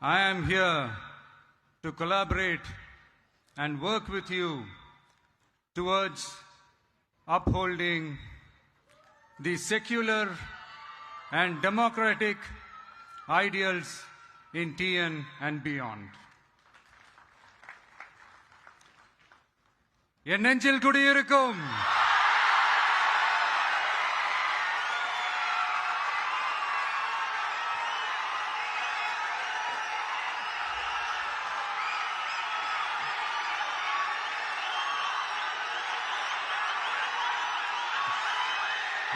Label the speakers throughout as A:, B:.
A: I am here to collaborate and work with you towards upholding the secular and democratic ideals in TN and beyond. என் நெஞ்சில் குடியிருக்கும்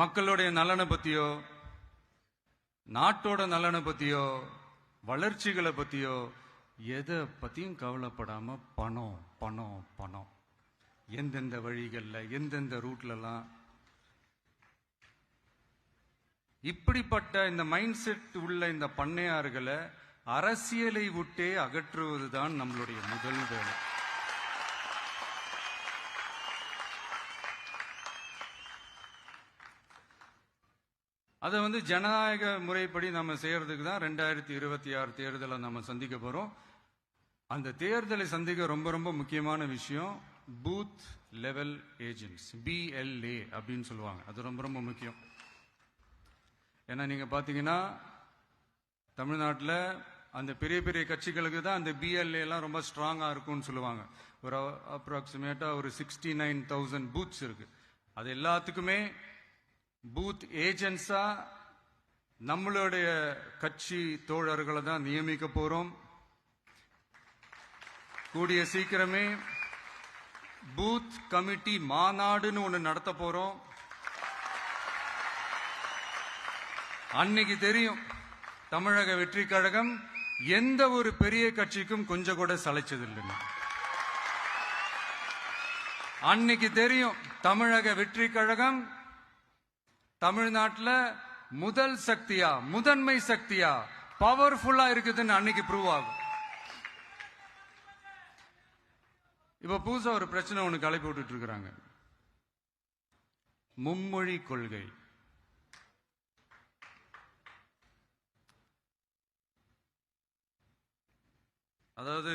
A: மக்களுடைய நலனை பத்தியோ நாட்டோட நலனை பத்தியோ வளர்ச்சிகளை பத்தியோ எதை பத்தியும் கவலைப்படாம பணம் பணம் பணம் எந்தெந்த வழிகளில் எந்தெந்த ரூட்லலாம் இப்படிப்பட்ட இந்த மைண்ட் செட் உள்ள இந்த பண்ணையார்களை அரசியலை விட்டே அகற்றுவதுதான் நம்மளுடைய முதல் வேலை அதை வந்து ஜனநாயக முறைப்படி நம்ம செய்யறதுக்கு தான் ரெண்டாயிரத்தி இருபத்தி ஆறு தேர்தலை நம்ம சந்திக்க போகிறோம் அந்த தேர்தலை சந்திக்க ரொம்ப ரொம்ப முக்கியமான விஷயம் பூத் லெவல் ஏஜென்ட்ஸ் பிஎல்ஏ அப்படின்னு சொல்லுவாங்க அது ரொம்ப ரொம்ப முக்கியம் ஏன்னா நீங்கள் பார்த்தீங்கன்னா தமிழ்நாட்டில் அந்த பெரிய பெரிய கட்சிகளுக்கு தான் அந்த பிஎல்ஏலாம் ரொம்ப ஸ்ட்ராங்காக இருக்கும்னு சொல்லுவாங்க ஒரு அப்ராக்சிமேட்டாக ஒரு சிக்ஸ்டி நைன் தௌசண்ட் பூத்ஸ் இருக்குது அது எல்லாத்துக்குமே பூத் ஏஜென்ட்ஸா நம்மளுடைய கட்சி தோழர்களை தான் நியமிக்க போறோம் கூடிய சீக்கிரமே பூத் கமிட்டி மாநாடுன்னு ஒன்று நடத்த போறோம் அன்னைக்கு தெரியும் தமிழக வெற்றி கழகம் எந்த ஒரு பெரிய கட்சிக்கும் கொஞ்சம் கூட சளைச்சதில்லைன்னு அன்னைக்கு தெரியும் தமிழக வெற்றி கழகம் தமிழ்நாட்டில் முதல் சக்தியா முதன்மை சக்தியா பவர்ஃபுல்லா இருக்குதுன்னு அன்னைக்கு ப்ரூவ் ஆகும் இப்ப புதுசா ஒரு பிரச்சனை ஒன்று கலப்பி விட்டுட்டு இருக்கிறாங்க மும்மொழி கொள்கை அதாவது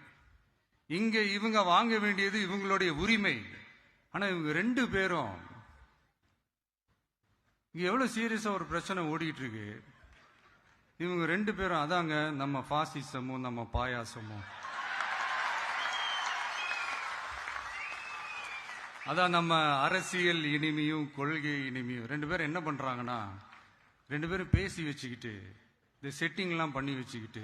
A: இங்க இவங்க வாங்க வேண்டியது இவங்களுடைய உரிமை ஆனா இவங்க ரெண்டு பேரும் இங்க எவ்வளவு சீரியஸா ஒரு பிரச்சனை ஓடிட்டு இருக்கு இவங்க ரெண்டு பேரும் அதாங்க நம்ம பாசிசமும் நம்ம பாயாசமும் அதான் நம்ம அரசியல் இனிமையும் கொள்கை இனிமையும் ரெண்டு பேரும் என்ன பண்றாங்கன்னா ரெண்டு பேரும் பேசி வச்சுக்கிட்டு இந்த செட்டிங்லாம் பண்ணி வச்சுக்கிட்டு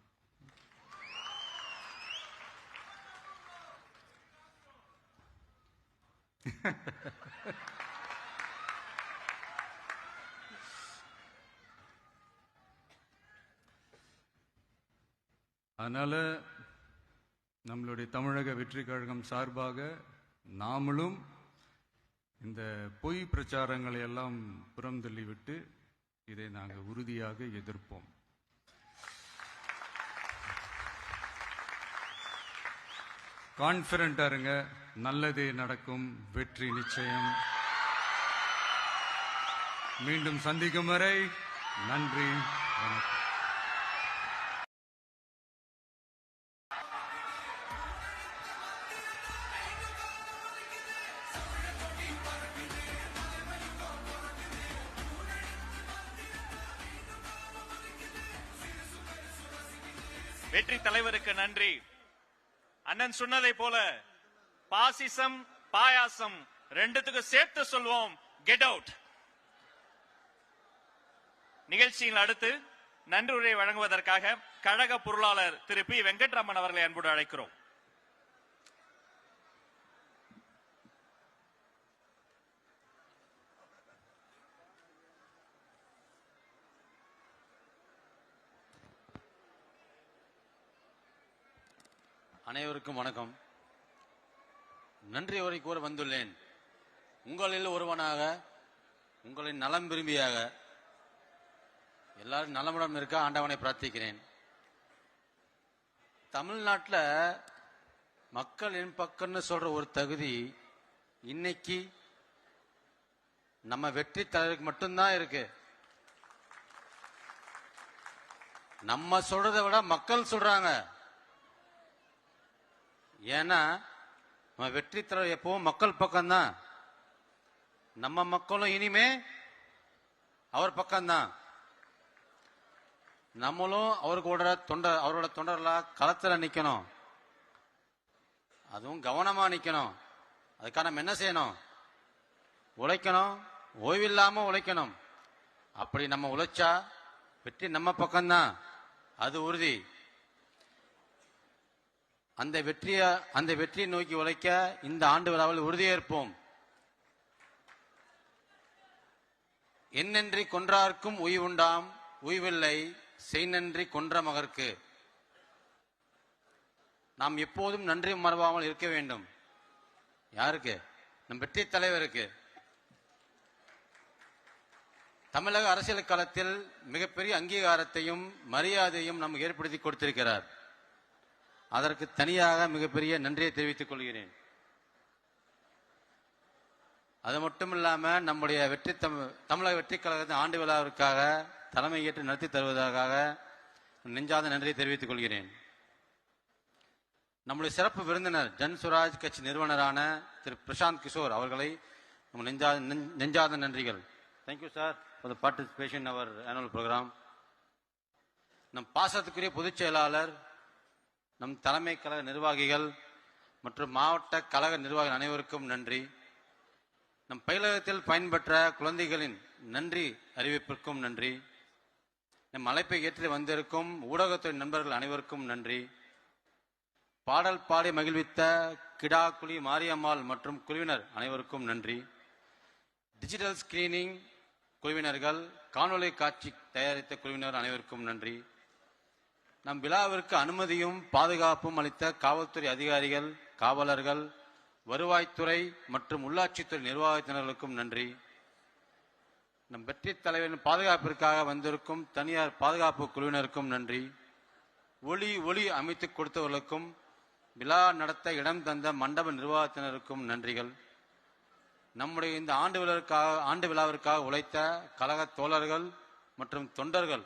A: அதனால நம்மளுடைய தமிழக வெற்றி கழகம் சார்பாக நாமளும் இந்த பொய் பிரச்சாரங்களை எல்லாம் புறம் தள்ளிவிட்டு இதை நாங்கள் உறுதியாக எதிர்ப்போம் கான்பிடண்டா இருங்க நல்லதே நடக்கும் வெற்றி நிச்சயம் மீண்டும் சந்திக்கும் வரை நன்றி வணக்கம்
B: வெற்றி தலைவருக்கு நன்றி அண்ணன் சொன்னதை போல பாசிசம் பாயாசம் ரெண்டுத்துக்கும் சேர்த்து சொல்வோம் கெட் அவுட் நிகழ்ச்சியில் அடுத்து நன்றியுரை வழங்குவதற்காக கழக பொருளாளர் திரு பி வெங்கட்ராமன் அவர்களை அன்போடு அழைக்கிறோம்
C: அனைவருக்கும் வணக்கம் நன்றி உரை கூற வந்துள்ளேன் உங்களில் ஒருவனாக உங்களின் நலம் விரும்பியாக எல்லாரும் நலமுடன் இருக்க ஆண்டவனை பிரார்த்திக்கிறேன் தமிழ்நாட்டில் மக்கள் என் பக்கம்னு சொல்ற ஒரு தகுதி இன்னைக்கு நம்ம வெற்றி தலைவருக்கு மட்டும்தான் இருக்கு நம்ம சொல்றதை விட மக்கள் சொல்றாங்க ஏன்னா நம்ம வெற்றி தர எப்பவும் மக்கள் பக்கம்தான் நம்ம மக்களும் இனிமே அவர் பக்கம்தான் நம்மளும் அவருக்கோட தொண்டர் அவரோட தொண்டர்லாம் களத்தில் நிற்கணும் அதுவும் கவனமாக நிற்கணும் அதுக்காக நம்ம என்ன செய்யணும் உழைக்கணும் ஓய்வில்லாமல் உழைக்கணும் அப்படி நம்ம உழைச்சா வெற்றி நம்ம பக்கம்தான் அது உறுதி அந்த வெற்றியை அந்த வெற்றியை நோக்கி உழைக்க இந்த ஆண்டு விழாவில் உறுதியேற்போம் என்னன்றி கொன்றார்க்கும் உய்வுண்டாம் உய்வில்லை செய்நன்றி கொன்ற மகற்கு நாம் எப்போதும் நன்றி மறவாமல் இருக்க வேண்டும் யாருக்கு நம் வெற்றி தலைவருக்கு தமிழக அரசியல் களத்தில் மிகப்பெரிய அங்கீகாரத்தையும் மரியாதையும் நமக்கு ஏற்படுத்தி கொடுத்திருக்கிறார் அதற்கு தனியாக மிகப்பெரிய நன்றியை தெரிவித்துக் கொள்கிறேன் அது மட்டும் இல்லாம நம்முடைய வெற்றி தமிழக வெற்றி கழகத்தின் ஆண்டு விழாவிற்காக தலைமை ஏற்று நடத்தி தருவதற்காக நெஞ்சாத நன்றியை தெரிவித்துக் கொள்கிறேன் நம்முடைய சிறப்பு விருந்தினர் ஜன் சுராஜ் கட்சி நிறுவனரான திரு பிரசாந்த் கிஷோர் அவர்களை நெஞ்சாத நெஞ்சாத நன்றிகள்
D: தேங்க்யூ சார் பார்ட்டிசிபேஷன் அவர் ஆனுவல் ப்ரோக்ராம் நம் பாசத்துக்குரிய பொதுச் செயலாளர் நம் தலைமை கழக நிர்வாகிகள் மற்றும் மாவட்ட கழக நிர்வாகிகள் அனைவருக்கும் நன்றி நம் பயிலகத்தில் பயன்பெற்ற குழந்தைகளின் நன்றி அறிவிப்பிற்கும் நன்றி நம் அழைப்பை ஏற்றி வந்திருக்கும் ஊடகத்துறை நண்பர்கள் அனைவருக்கும் நன்றி பாடல் பாடி மகிழ்வித்த கிடாக்குழி மாரியம்மாள் மற்றும் குழுவினர் அனைவருக்கும் நன்றி டிஜிட்டல் ஸ்கிரீனிங் குழுவினர்கள் காணொலி காட்சி தயாரித்த குழுவினர் அனைவருக்கும் நன்றி நம் விழாவிற்கு அனுமதியும் பாதுகாப்பும் அளித்த காவல்துறை அதிகாரிகள் காவலர்கள் வருவாய்த்துறை மற்றும் உள்ளாட்சித்துறை நிர்வாகத்தினர்களுக்கும் நன்றி நம் வெற்றி தலைவரின் பாதுகாப்பிற்காக வந்திருக்கும் தனியார் பாதுகாப்பு குழுவினருக்கும் நன்றி ஒளி ஒளி அமைத்து கொடுத்தவர்களுக்கும் விழா நடத்த இடம் தந்த மண்டப நிர்வாகத்தினருக்கும் நன்றிகள் நம்முடைய இந்த ஆண்டு விழாவிற்காக ஆண்டு விழாவிற்காக உழைத்த கழக தோழர்கள் மற்றும் தொண்டர்கள்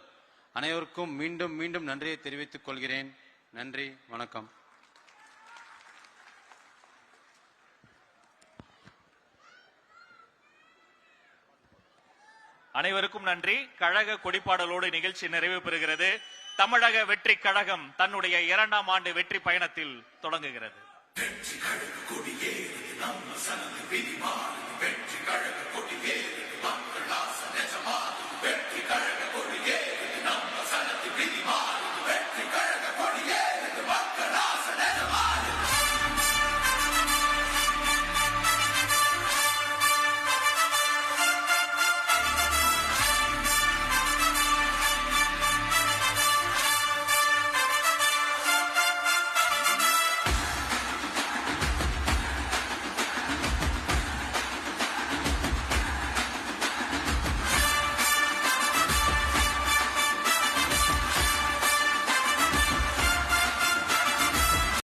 D: அனைவருக்கும் மீண்டும் மீண்டும் நன்றியை தெரிவித்துக் கொள்கிறேன் நன்றி வணக்கம்
B: அனைவருக்கும் நன்றி கழக கொடிப்பாடலோடு நிகழ்ச்சி நிறைவு பெறுகிறது தமிழக வெற்றி கழகம் தன்னுடைய இரண்டாம் ஆண்டு வெற்றி பயணத்தில் தொடங்குகிறது